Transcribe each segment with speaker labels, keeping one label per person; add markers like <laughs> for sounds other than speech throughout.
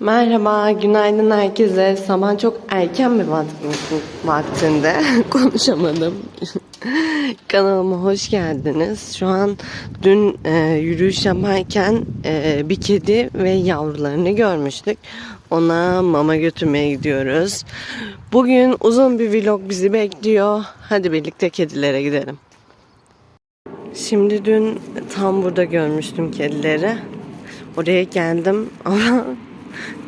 Speaker 1: Merhaba, günaydın herkese. Sabah çok erken bir vak- vaktinde <laughs> konuşamadım. <laughs> Kanalıma hoş geldiniz. Şu an dün e, yürüyüş yaparken e, bir kedi ve yavrularını görmüştük. Ona mama götürmeye gidiyoruz. Bugün uzun bir vlog bizi bekliyor. Hadi birlikte kedilere gidelim. Şimdi dün tam burada görmüştüm kedileri. Oraya geldim ama <laughs>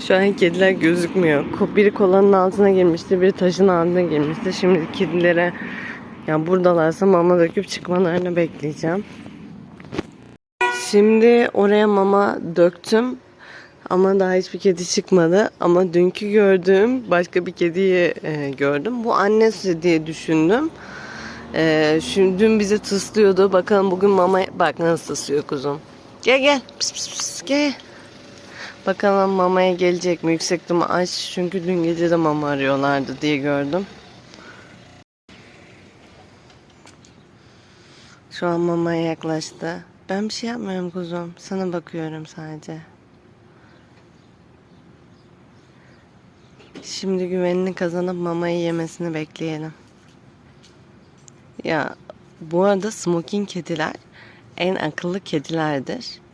Speaker 1: şu an kediler gözükmüyor. Biri kolanın altına girmişti, biri taşın altına girmişti. Şimdi kedilere yani buradalarsa mama döküp çıkmalarını bekleyeceğim. Şimdi oraya mama döktüm. Ama daha hiçbir kedi çıkmadı. Ama dünkü gördüğüm başka bir kediyi e, gördüm. Bu annesi diye düşündüm. E, şimdi dün bizi tıslıyordu. Bakalım bugün mama bak nasıl tıslıyor kuzum. Gel gel. Pıs pıs pıs. Gel. Bakalım mamaya gelecek mi? Yüksek ihtimal aç. Çünkü dün gece de mama arıyorlardı diye gördüm. Şu an mamaya yaklaştı. Ben bir şey yapmıyorum kuzum. Sana bakıyorum sadece. Şimdi güvenini kazanıp mamayı yemesini bekleyelim. Ya bu arada smoking kediler en akıllı kedilerdir.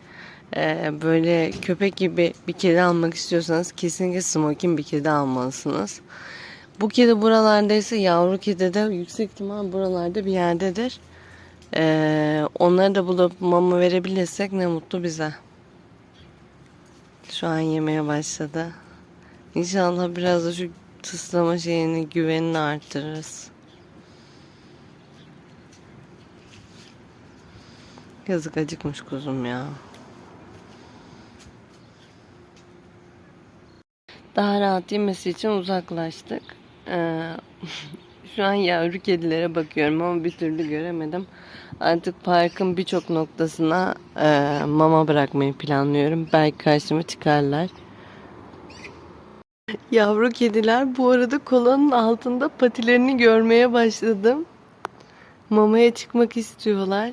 Speaker 1: Ee, böyle köpek gibi bir kedi almak istiyorsanız kesinlikle smoking bir kedi almalısınız. Bu kedi buralardaysa yavru kedi de yüksek ihtimal buralarda bir yerdedir. Ee, onları da bulup mama verebilirsek ne mutlu bize. Şu an yemeye başladı. İnşallah biraz da şu tıslama şeyini güvenini arttırırız. Yazık acıkmış kuzum ya. Daha rahat yemesi için uzaklaştık. Ee, <laughs> şu an yavru kedilere bakıyorum ama bir türlü göremedim. Artık parkın birçok noktasına e, mama bırakmayı planlıyorum. Belki karşıma çıkarlar. <laughs> Yavru kediler bu arada kolanın altında patilerini görmeye başladım. Mamaya çıkmak istiyorlar.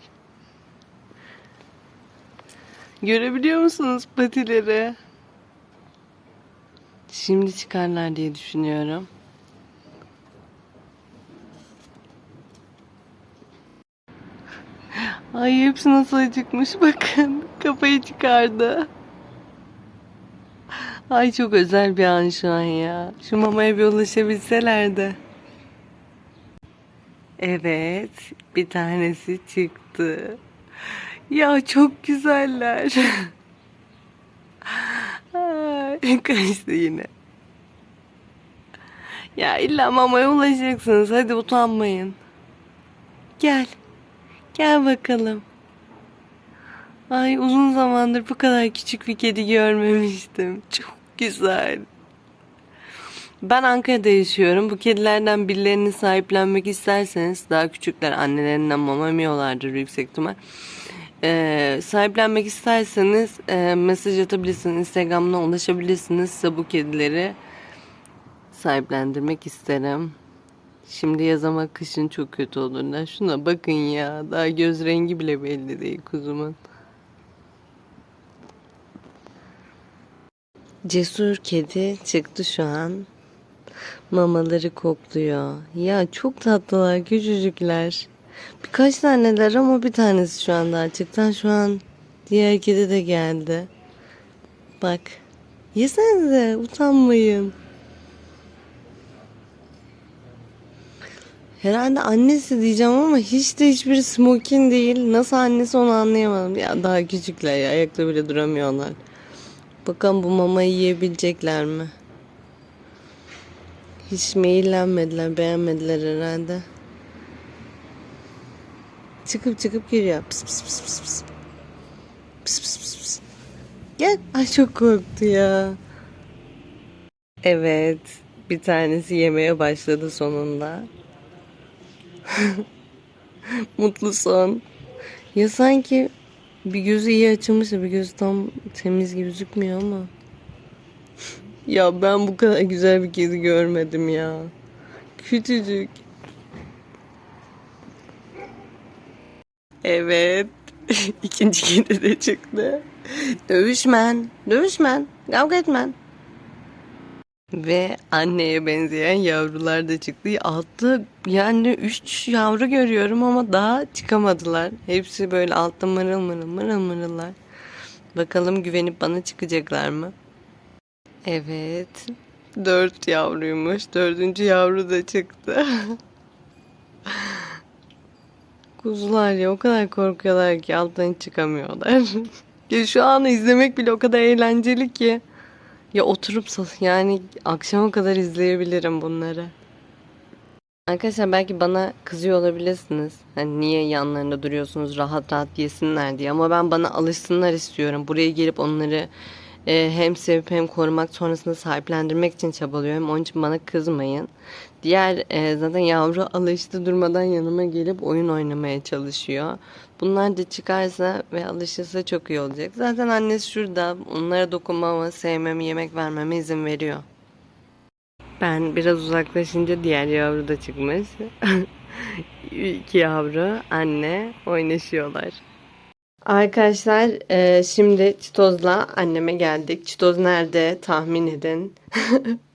Speaker 1: Görebiliyor musunuz patileri? Şimdi çıkarlar diye düşünüyorum. Ay hepsi nasıl acıkmış bakın. Kafayı çıkardı. Ay çok özel bir an şu an ya. Şu mamaya bir ulaşabilselerdi. Evet, bir tanesi çıktı. Ya çok güzeller. <laughs> <laughs> Kaçtı yine. Ya illa mamaya ulaşacaksınız. Hadi utanmayın. Gel. Gel bakalım. Ay uzun zamandır bu kadar küçük bir kedi görmemiştim. <laughs> Çok güzel. Ben Ankara'da yaşıyorum. Bu kedilerden birilerini sahiplenmek isterseniz daha küçükler annelerinden mama yemiyorlardır yüksek ihtimal. Ee, sahiplenmek isterseniz e, mesaj atabilirsiniz. Instagram'dan ulaşabilirsiniz. Size bu kedileri sahiplendirmek isterim. Şimdi yaz ama kışın çok kötü olurlar. Şuna bakın ya. Daha göz rengi bile belli değil kuzumun. Cesur kedi çıktı şu an. Mamaları kokluyor. Ya çok tatlılar, küçücükler. Birkaç taneler ama bir tanesi şu anda açıktan. Şu an diğer kedi de geldi. Bak. Yesenize, utanmayın. Herhalde annesi diyeceğim ama hiç de hiçbiri smoking değil. Nasıl annesi onu anlayamadım. Ya daha küçükler ya. Ayakta bile duramıyorlar. Bakalım bu mamayı yiyebilecekler mi? Hiç meyillenmediler, beğenmediler herhalde. Çıkıp çıkıp giriyor. Pıs pıs pıs pıs pıs. Pıs pıs pıs pıs. Gel. Ay çok korktu ya. Evet. Bir tanesi yemeye başladı sonunda. <laughs> Mutlu son. Ya sanki bir gözü iyi açılmış bir gözü tam temiz gibi gözükmüyor ama. <laughs> ya ben bu kadar güzel bir kedi görmedim ya. Küçücük. Evet. <laughs> İkinci kedi de çıktı. Dövüşmen. Dövüşmen. Kavga etmen. Ve anneye benzeyen yavrular da çıktı. Altta yani üç yavru görüyorum ama daha çıkamadılar. Hepsi böyle altta mırıl mırıl mırıl mırıllar. Bakalım güvenip bana çıkacaklar mı? Evet. Dört yavruymuş. Dördüncü yavru da çıktı. <laughs> Kuzular ya o kadar korkuyorlar ki alttan çıkamıyorlar. <laughs> ya şu anı izlemek bile o kadar eğlenceli ki. Ya oturup yani akşama kadar izleyebilirim bunları. Arkadaşlar belki bana kızıyor olabilirsiniz. Hani niye yanlarında duruyorsunuz rahat rahat yesinler diye. Ama ben bana alışsınlar istiyorum. Buraya gelip onları e, hem sevip hem korumak sonrasında sahiplendirmek için çabalıyorum. Onun için bana kızmayın. Diğer e, zaten yavru alıştı durmadan yanıma gelip oyun oynamaya çalışıyor. Bunlar da çıkarsa ve alışırsa çok iyi olacak. Zaten annesi şurada. Onlara dokunmama, sevmemi, yemek vermeme izin veriyor. Ben biraz uzaklaşınca diğer yavru da çıkmış. <laughs> İki yavru, anne oynaşıyorlar. Arkadaşlar e, şimdi Çitoz'la anneme geldik. Çitoz nerede tahmin edin. <laughs>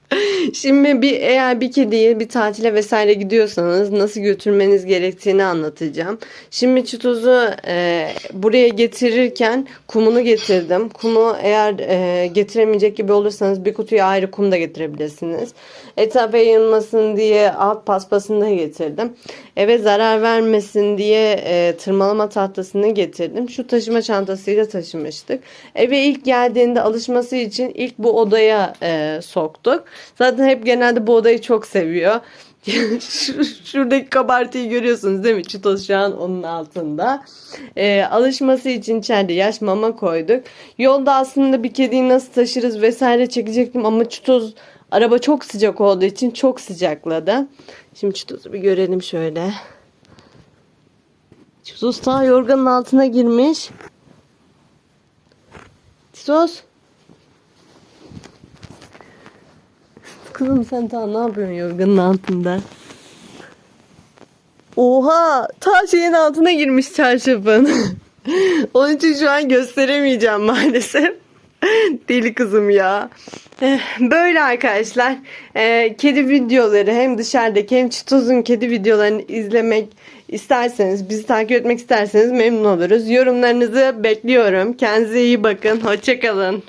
Speaker 1: Şimdi bir eğer bir kediyi bir tatile vesaire gidiyorsanız nasıl götürmeniz gerektiğini anlatacağım. Şimdi çitozu e, buraya getirirken kumunu getirdim. Kumu eğer e, getiremeyecek gibi olursanız bir kutuya ayrı kum da getirebilirsiniz. Etrafa yayılmasın diye alt paspasını da getirdim. Eve zarar vermesin diye e, tırmalama tahtasını getirdim. Şu taşıma çantasıyla taşımıştık. Eve ilk geldiğinde alışması için ilk bu odaya e, soktuk. Zaten hep genelde bu odayı çok seviyor. <laughs> Şu- Şuradaki kabartıyı görüyorsunuz değil mi? Çitos şu an onun altında. E, alışması için içeride yaş mama koyduk. Yolda aslında bir kediyi nasıl taşırız vesaire çekecektim ama Çitos araba çok sıcak olduğu için çok sıcakladı. Şimdi Çitos'u bir görelim şöyle. Çitos ta yorganın altına girmiş. Çitos. Kızım sen ta ne yapıyorsun yorganın altında? Oha! Ta şeyin altına girmiş çarşafın. <laughs> Onun için şu an gösteremeyeceğim maalesef. <laughs> Deli kızım ya. Eh, Böyle arkadaşlar. Eh, Kedi videoları hem dışarıdaki hem Çitoz'un kedi videolarını izlemek isterseniz, bizi takip etmek isterseniz memnun oluruz. Yorumlarınızı bekliyorum. Kendinize iyi bakın. Hoşçakalın.